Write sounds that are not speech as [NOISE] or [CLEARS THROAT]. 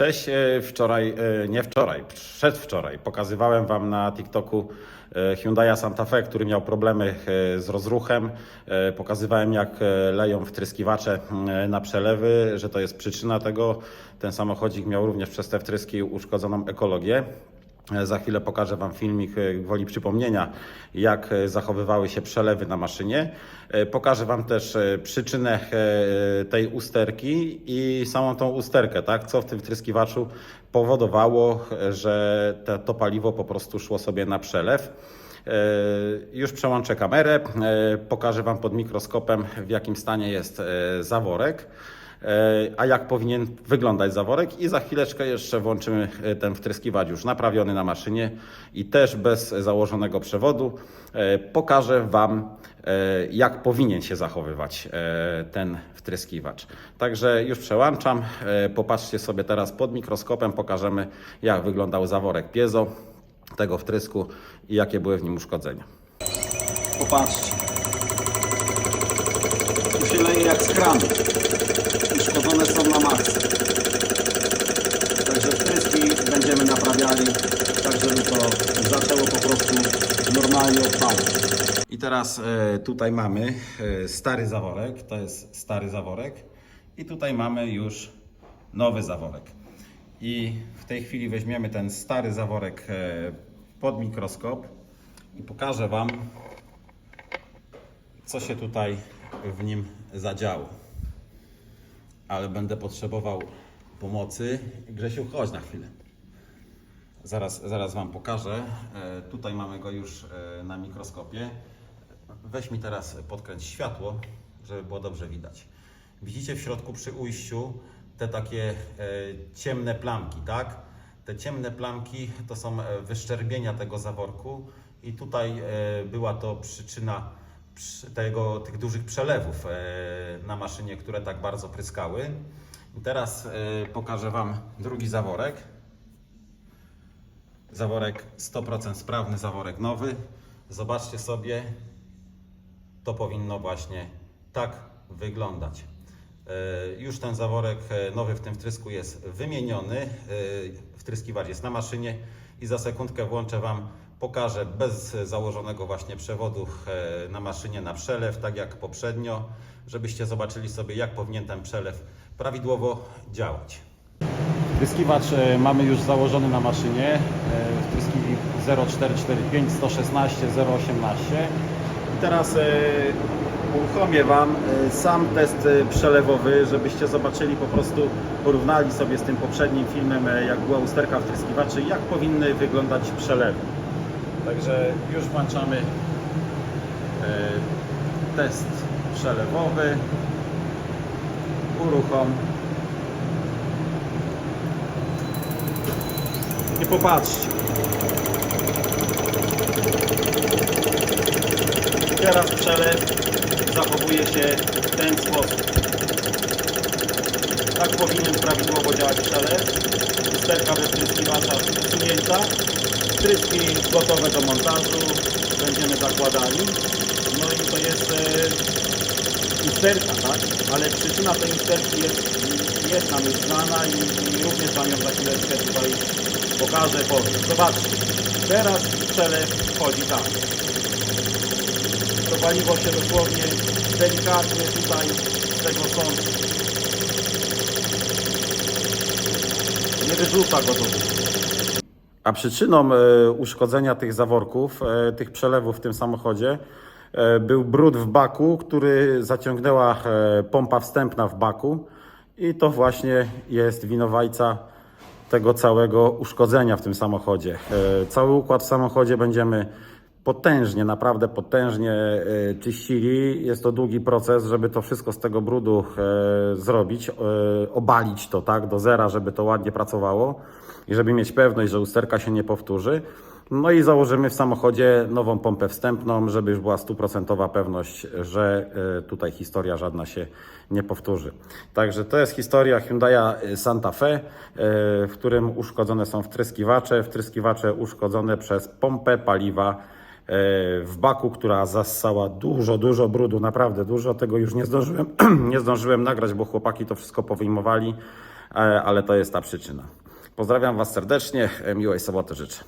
Cześć, e, wczoraj, e, nie wczoraj, przedwczoraj pokazywałem Wam na TikToku e, Hyundai Santa Fe, który miał problemy z rozruchem. Pokazywałem jak leją wtryskiwacze na przelewy, że to jest przyczyna tego. Ten samochodzik miał również przez te wtryski uszkodzoną ekologię. E, Za chwilę pokażę Wam filmik e, gwoli przypomnienia, jak e, zachowywały się przelewy na maszynie. Pokażę Wam też przyczynę tej usterki i samą tą usterkę, tak? co w tym wtryskiwaczu powodowało, że to paliwo po prostu szło sobie na przelew. Już przełączę kamerę, pokażę Wam pod mikroskopem, w jakim stanie jest zaworek. E, a jak powinien wyglądać zaworek i za chwileczkę jeszcze włączymy e, ten wtryskiwacz już naprawiony na maszynie i też bez założonego przewodu. E, Pokażę Wam jak powinien się zachowywać ten wtryskiwacz. Także już przełączam. Popatrzcie sobie teraz pod mikroskopem, pokażemy jak wyglądał zaworek piezo tego wtrysku i jakie były w nim uszkodzenia. Popatrzcie. Tu się leje jak z kranu. Uszkodzone są na maksa. Także wtryski będziemy naprawiali, tak żeby to zaczęło po prostu normalnie odpalać. I teraz e, tutaj mamy e, stary zaworek, to jest stary zaworek i tutaj mamy już nowy zaworek. I w tej chwili weźmiemy ten stary zaworek e, pod mikroskop i pokażę Wam, co się tutaj w nim zadziało. Ale będę potrzebował pomocy. Grzesiu, chodź na chwilę. Zaraz, zaraz Wam pokażę. E, Tutaj mamy go już e, na mikroskopie. Weź mi teraz podkręć światło, żeby było dobrze widać. Widzicie w środku przy ujściu te takie e, ciemne plamki, tak? Te ciemne plamki to są wyszczerbienia tego zaworku i tutaj była to przyczyna przy- tego, tych dużych przelewów e, na maszynie, które tak bardzo pryskały. Teraz e, pokażę Wam drugi zaworek. Zaworek 100% sprawny, zaworek nowy. Zobaczcie sobie, to powinno właśnie tak wyglądać. E, Już ten zaworek nowy w tym wtrysku jest wymieniony. Wtryskiwacz jest na maszynie i za sekundkę włączę Wam, pokażę bez założonego właśnie przewodu e, na maszynie na przelew, tak jak poprzednio, żebyście zobaczyli sobie jak powinien ten przelew prawidłowo działać. Wtryskiwacz e, mamy już założony na maszynie. Wtryskiwacz 0445 116 018. I teraz e, uruchomię Wam sam test przelewowy, żebyście zobaczyli po prostu, porównali sobie z tym poprzednim filmem, jak była usterka wtryskiwaczy, jak powinny wyglądać przelewy. Także już włączamy e, test przelewowy. Uruchom. Nie popatrzcie. Teraz przelew zachowuje się w ten sposób. Tak powinien prawidłowo działać przelew. Sterka wypryskiwacza usunięta. Tryski gotowe do montażu. Będziemy zakładali. No i to jest e, usterka, tak? Ale przyczyna tej usterki jest, jest nam już znana i, i również Wam ją za chwileczkę tutaj pokażę, powiem. Zobaczcie, teraz przelew wchodzi tak. To paliwo się dosłownie delikatnie tutaj z tego sądu. Nie wyrzuca go do góry. A przyczyną e, uszkodzenia tych zaworków, e, tych przelewów w tym samochodzie e, był brud w baku, który zaciągnęła pompa wstępna w baku i to właśnie jest winowajca tego całego uszkodzenia w tym samochodzie. Cały układ w samochodzie będziemy potężnie, naprawdę potężnie e, czyścili. Jest to długi proces, żeby to wszystko z tego brudu e, zrobić, e, obalić to tak do zera, żeby to ładnie pracowało i żeby mieć pewność, że usterka się nie powtórzy. No i założymy w samochodzie nową pompę wstępną, żeby już była stuprocentowa pewność, że tutaj historia żadna się nie powtórzy. Także to jest historia Hyundai Santa Fe, w którym uszkodzone są wtryskiwacze, wtryskiwacze uszkodzone przez pompę paliwa w baku, która zassała dużo, dużo brudu, naprawdę dużo. Tego już nie zdążyłem, [CLEARS THROAT] nie zdążyłem nagrać, bo chłopaki to wszystko powyjmowali. e, ale to jest ta przyczyna. Pozdrawiam Was serdecznie, e, miłej soboty życzę.